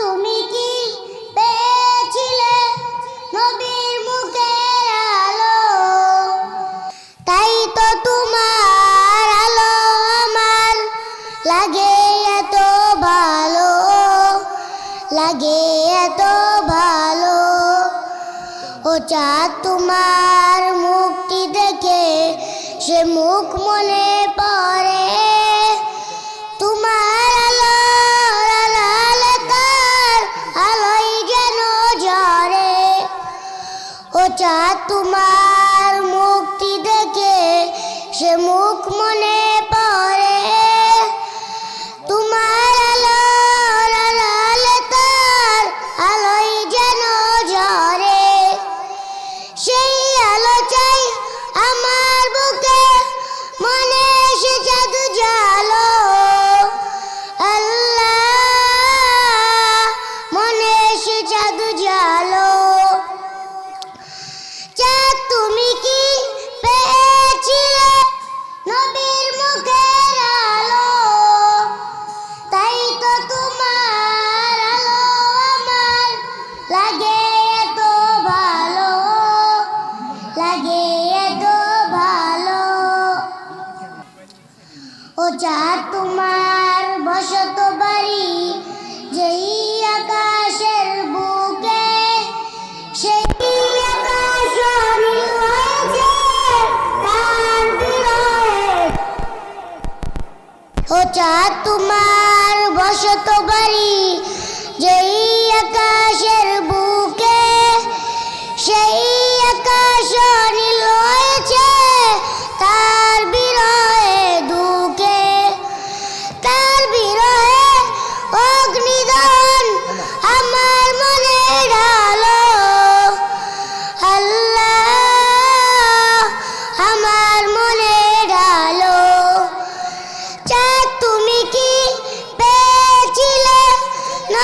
তুমি কি পেয়েছিলে নবীর মুখের আলো? তাই তো তোমার আলো আমার লাগে এত ভালো, লাগে এত ভালো। ও চাঁদ তোমার মুক্তি দেখে সে মুখ মনে পড়ে। ও চাঁদ তোমার মুক্তি দেখে সে মুখ মনে পড়ে। তোমার আলো তার আলোই যেন ঝরে। সেই আলো চাই আমার বুকে, মনে এসে জাদু জালো আল্লাহ, মনে এসে জাদু জালো চাঁদ তোমার বসত বাড়ি, যেই আকাশের বুকে, সেই ও চাঁদ তোমার বসত বাড়ি, যেই আকাশের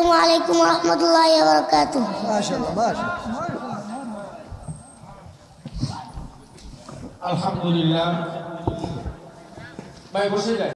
আসসালামু আলাইকুম রহমতুল্লাহ বরকাত মাশাআল্লাহ মাশাআল্লাহ। আলহামদুলিল্লাহ। ভাই বসে যায়